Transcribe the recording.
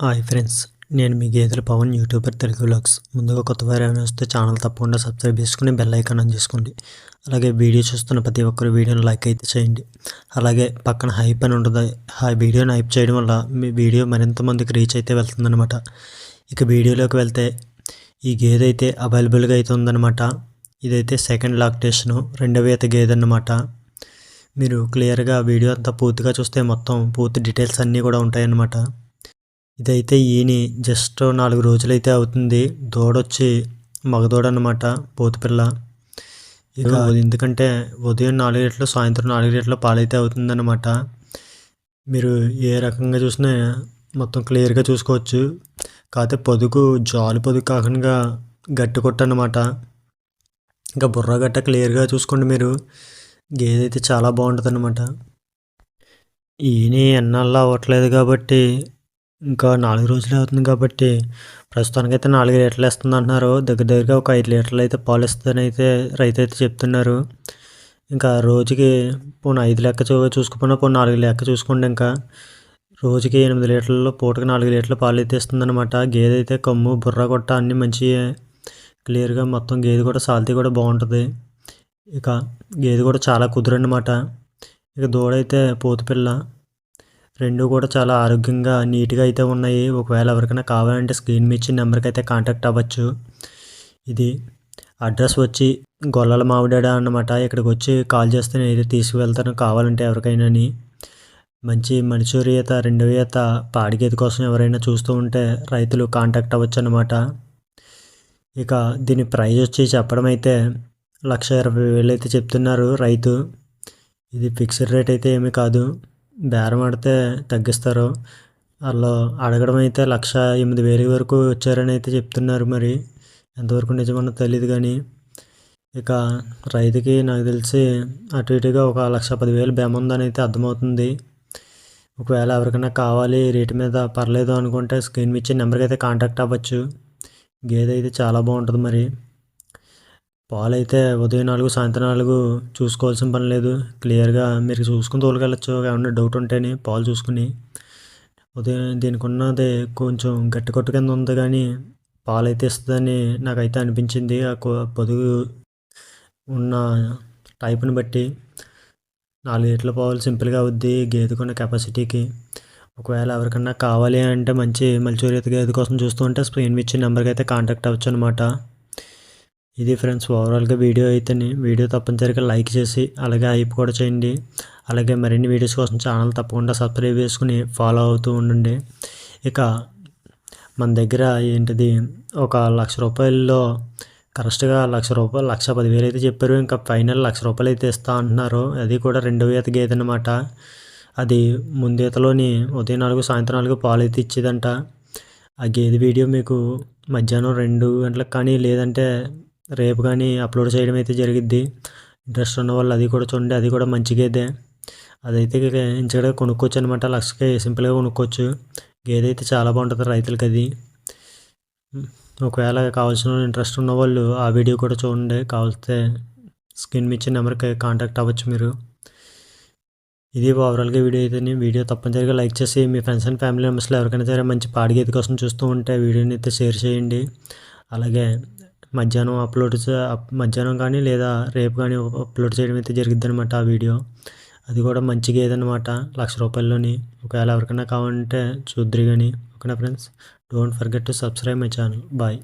Hi friends నేను మీ గేదెల Pawan YouTuber Telugu vlogs. ముందుగా కొత్త వారు ఏమైనా వస్తే ఛానల్ తప్పకుండా సబ్స్క్రైబ్ చేసుకుని బెల్ ఐకాన్ ఆన్ చేసుకోండి. అలాగే వీడియో చూస్తున్న ప్రతి ఒక్కరు వీడియోని లైక్ అయితే చేయండి. అలాగే పక్కన హైప్ అని ఉంటుంది. ఆ వీడియోని హైప్ చేయడం వల్ల మీ వీడియో మరింత మందికి రీచ్ అయితే వెళ్తుందనమాట ఇక వీడియోలోకి వెళ్తే ఈ గేదె అయితే అవైలబుల్గా అయితే ఉందన్నమాట. ఇదైతే సెకండ్ లాక్టేషను రెండవ ఈత గేదె అన్నమాట. మీరు క్లియర్గా వీడియో అంతా పూర్తిగా చూస్తే మొత్తం పూర్తి డీటెయిల్స్ అన్నీ కూడా ఉంటాయన్నమాట. ఇదైతే ఈని జస్ట్ నాలుగు రోజులైతే అవుతుంది. దూడొచ్చి మగదూడ అనమాట పోతుపిల్ల ఇక ఎందుకంటే ఉదయం నాలుగు లీటర్లు సాయంత్రం నాలుగు లీటర్లు పాలైతే అవుతుందన్నమాట. మీరు ఏ రకంగా చూసినా మొత్తం క్లియర్గా చూసుకోవచ్చు. కాకపోతే పొదుగు జాలు పొదుగు కాకుండా గట్టి కొట్టనమాట ఇంకా బుర్ర గట్ట క్లియర్గా చూసుకోండి మీరు. గేదె అయితే చాలా బాగుంటుంది అనమాట ఈయన ఎన్నాళ్ళు అవ్వట్లేదు కాబట్టి ఇంకా నాలుగు రోజులు అవుతుంది కాబట్టి ప్రస్తుతానికైతే నాలుగు లీటర్లు వేస్తుంది అంటున్నారు దగ్గర దగ్గరగా ఒక ఐదు లీటర్లు అయితే పాలు ఇస్తుందని అయితే రైతు అయితే చెప్తున్నారు. ఇంకా రోజుకి పోనీ ఐదు లెక్క చూ చూసుకుపోయినా పోనీ నాలుగు లెక్క చూసుకోండి ఇంకా. రోజుకి ఎనిమిది లీటర్లలో పూటకి నాలుగు లీటర్లు పాలు అయితే ఇస్తుందన్నమాట గేదె అయితే కమ్ము బుర్ర కొట్ట అన్నీ మంచి క్లియర్గా మొత్తం గేదె కూడా సాల్తీ కూడా బాగుంటుంది. ఇక గేదె కూడా చాలా కుదురన్నమాట ఇక దూడ అయితే పోతుపిల్ల రెండు కూడా చాలా ఆరోగ్యంగా నీట్గా అయితే ఉన్నాయి. ఒకవేళ ఎవరికైనా కావాలంటే స్క్రీన్ మీద ఇచ్చిన నెంబర్కి అయితే కాంటాక్ట్ అవ్వచ్చు. ఇది అడ్రస్ వచ్చి గొల్లల మామిడాడ అన్నమాట. ఇక్కడికి వచ్చి కాల్ చేస్తే నేను అయితే తీసుకువెళ్తాను కావాలంటే ఎవరికైనాని. మంచి మనిషి ఈత రెండవ ఈత పాడిగేది కోసం ఎవరైనా చూస్తూ ఉంటే రైతులు కాంటాక్ట్ అవ్వచ్చు అనమాట ఇక దీని ప్రైజ్ వచ్చి చెప్పడం అయితే లక్ష ఇరవై వేలు అయితే చెప్తున్నారు రైతు. ఇది ఫిక్స్డ్ రేట్ అయితే ఏమీ కాదు. బేరం ఆడితే తగ్గిస్తారు. వాళ్ళు అడగడం అయితే లక్ష ఎనిమిది వేలు వరకు వచ్చారని అయితే చెప్తున్నారు మరి. ఎంతవరకు నిజమన్నో తెలియదు కానీ ఇక రైతుకి నాకు తెలిసి అటు ఇటుగా ఒక లక్ష పదివేలు బేమ ఉందని అయితే అర్థమవుతుంది. ఒకవేళ ఎవరికైనా కావాలి రేటు మీద పర్లేదు అనుకుంటే స్క్రీన్ ఇచ్చే నెంబర్కి అయితే కాంటాక్ట్ అవ్వచ్చు. గేదె అయితే చాలా బాగుంటుంది మరి. పాలు అయితే ఉదయం నాలుగు సాయంత్రం నాలుగు చూసుకోవాల్సిన పని లేదు. క్లియర్గా మీరు చూసుకుని తోలుకెళ్ళచ్చు. ఏమన్నా డౌట్ ఉంటేనే పాలు చూసుకుని. ఉదయం దీనికి ఉన్నది కొంచెం గట్టి కొట్టు కింద ఉంది కానీ పాలైతే ఇస్తుందని నాకైతే అనిపించింది. ఆ పొదుగు ఉన్న టైప్ని బట్టి నాలుగు లీటర్ల పాలు సింపుల్గా అవుద్ది గేదెకున్న కెపాసిటీకి. ఒకవేళ ఎవరికన్నా కావాలి అంటే మంచి మల్చూరియత గేదె కోసం చూస్తూ ఉంటే స్క్రీన్ ఇచ్చిన నెంబర్కి అయితే కాంటాక్ట్ అవ్వచ్చు అనమాట ఇది ఫ్రెండ్స్ ఓవరాల్గా వీడియో అయితేనే వీడియో తప్పనిసరిగా లైక్ చేసి అలాగే హైప్ కూడా చేయండి. అలాగే మరిన్ని వీడియోస్ కోసం ఛానల్ తప్పకుండా సబ్స్క్రైబ్ చేసుకుని ఫాలో అవుతూ ఉండండి. ఇక మన దగ్గర ఏంటిది ఒక లక్ష రూపాయల్లో కరెక్ట్గా లక్ష రూపాయలు లక్ష పదివేలు అయితే చెప్పారు. ఇంకా ఫైనల్ లక్ష రూపాయలు అయితే ఇస్తా అంటున్నారు. అది కూడా రెండవ ఈత గేదె అనమాట అది ముందేతలోని ఉదయం నాలుగు సాయంత్రం నాలుగు పాలు అయితే ఇచ్చేదంట. ఆ గేదె వీడియో మీకు మధ్యాహ్నం రెండు గంటలకు కానీ లేదంటే రేపు కానీ అప్లోడ్ చేయడం అయితే జరిగిద్ది. ఇంట్రెస్ట్ ఉన్న వాళ్ళు అది కూడా చూడండి అది కూడా మంచి గేదే అదైతే ఇంచగా కొనుక్కోవచ్చు అనమాట లక్షకే సింపుల్గా కొనుక్కోవచ్చు. గేదె అయితే చాలా బాగుంటుంది రైతులకి అది. ఒకవేళ కావాల్సిన ఇంట్రెస్ట్ ఉన్న వాళ్ళు ఆ వీడియో కూడా చూడండి. కావాల్స్తే స్క్రీన్ ఇచ్చిన నెంబర్కి కాంటాక్ట్ అవ్వచ్చు మీరు. ఇది ఓవరాల్గా వీడియో అయితే వీడియో తప్పనిసరిగా లైక్ చేసి మీ ఫ్రెండ్స్ అండ్ ఫ్యామిలీ మెంబర్స్లో ఎవరికైనా సరే మంచి పాడి గేదె కోసం చూస్తూ ఉంటే వీడియోని అయితే షేర్ చేయండి. అలాగే మధ్యాహ్నం అప్లోడ్ మధ్యాహ్నం కానీ లేదా రేపు కానీ అప్లోడ్ చేయడం అయితే జరిగిద్ది అనమాట ఆ వీడియో. అది కూడా మంచిగా ఏదన్నమాట లక్ష రూపాయల్లోని. ఒకవేళ ఎవరికైనా కావాలంటే చూద్దరు కానీ ఓకేనా friends? Don't forget to subscribe my channel bye